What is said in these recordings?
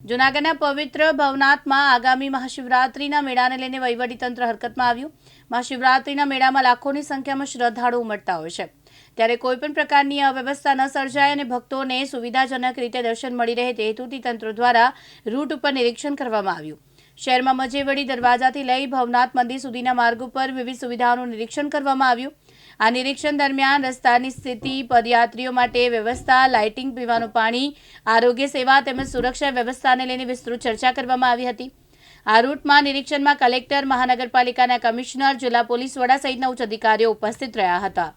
જૂનાગઢના પવિત્ર ભવનાથમાં આગામી મહાશિવરાત્રિના મેળાને લઈને વહીવટીતંત્ર હરકતમાં આવ્યું. મહાશિવરાત્રિના મેળામાં લાખોની સંખ્યામાં શ્રદ્ધાળુ ઉમટતા હોય છે. ત્યારે કોઈપણ પ્રકારની અવ્યવસ્થા ન સર્જાય અને ભક્તોને સુવિધાજનક રીતે દર્શન મળી રહે તે હેતુથી તંત્ર દ્વારા રૂટ ઉપર નિરીક્ષણ કરવામાં આવ્યું. શહેરમાં મજેવડી દરવાજાથી લઈ ભવનાથ મંદિર સુધીના માર્ગ ઉપર વિવિધ સુવિધાઓનું નિરીક્ષણ કરવામાં આવ્યું. આ નિરીક્ષણ દરમિયાન રસ્તાની સ્થિતિ, પદયાત્રીઓ માટે વ્યવસ્થા, લાઇટિંગ, પીવાનું પાણી, આરોગ્ય સેવા તેમજ સુરક્ષા વ્યવસ્થાને લઈને વિસ્તૃત ચર્ચા કરવામાં આવી હતી. આ રૂટમાં નિરીક્ષણમાં કલેક્ટર, મહાનગરપાલિકાના કમિશનર, જિલ્લા પોલીસ વડા સહિતના ઉચ્ચ અધિકારીઓ ઉપસ્થિત રહ્યા હતા.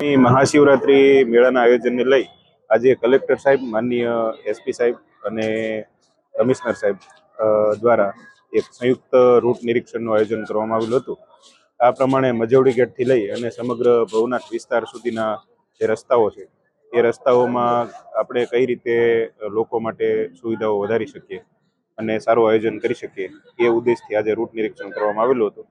મહાશિવરાત્રિ મેળાના આયોજનને લઈ આજે કલેક્ટર સાહેબ, માનનીય એસપી સાહેબ અને કમિશનર સાહેબ દ્વારા એક સંયુક્ત રૂટ નિરીક્ષણનું આયોજન કરવામાં આવેલું હતું. આ પ્રમાણે મજવડી ગેટથી લઈ અને સમગ્ર ભવનાથ વિસ્તાર સુધીના જે રસ્તાઓ છે, એ રસ્તાઓમાં આપણે કઈ રીતે લોકો માટે સુવિધાઓ વધારી શકીએ અને સારું આયોજન કરી શકીએ, એ ઉદ્દેશથી આજે રૂટ નિરીક્ષણ કરવામાં આવેલું હતું.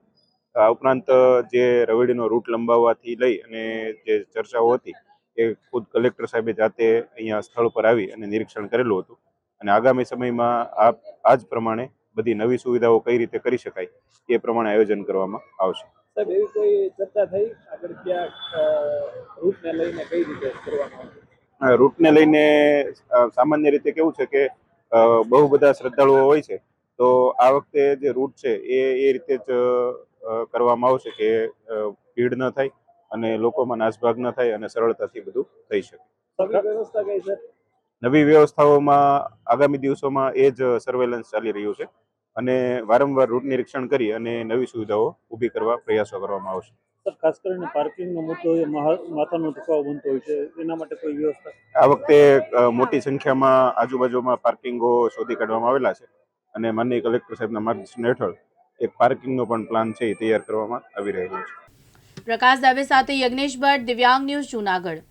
આ ઉપરાંત જે રવેડીનો રૂટ લંબાવવાથી લઈ અને જે ચર્ચાઓ હતી એ ખુદ કલેક્ટર સાહેબે જાતે અહીંયા સ્થળ પર આવી અને નિરીક્ષણ કરેલું હતું. અને આગામી સમયમાં આ આ જ પ્રમાણે બધી નવી સુવિધાઓ કઈ રીતે કરી શકાય એ પ્રમાણે આયોજન કરવામાં આવશે. સાહેબ એવી કોઈ ચર્ચા થઈ? આગળ ક્યાં રૂટને લઈને કઈ રીતે કરવામાં આવશે? રૂટને લઈને સામાન્ય રીતે કેવું છે કે બહુ બધા શ્રદ્ધાળુઓ હોય છે તો આ વખતે જે રૂટ છે એ એ રીતે જ કરવામાં આવશે કે ભીડ ન થાય અને લોકોમાં નાસભાગ ન થાય અને સરળતાથી બધું થઈ શકે. નવી વ્યવસ્થાઓમાં આગામી દિવસોમાં એ જ સર્વેલન્સ ચાલી રહ્યું છે અને વારંવાર રૂટ નિરીક્ષણ કરી અને નવી સુવિધાઓ ઊભી કરવા પ્રયાસો કરવામાં આવશે. સર ખાસ કરીને પાર્કિંગનો મુદ્દો એ માથાનો દુખાવો બનતો હોય છે. એના માટે કોઈ વ્યવસ્થા? આ વખતે મોટી સંખ્યામાં આજુબાજુમાં પાર્કિંગો શોધી કાઢવામાં આવેલા છે અને માનનીય કલેક્ટર સાહેબના માર્ગદર્શન હેઠળ એક પાર્કિંગનો પણ પ્લાન છે એ તૈયાર કરવામાં આવી રહ્યો છે. પ્રકાશ દવે સાથે યજ્ઞેશ ભટ્ટ દિવ્યાંગ ન્યૂઝ જૂનાગઢ.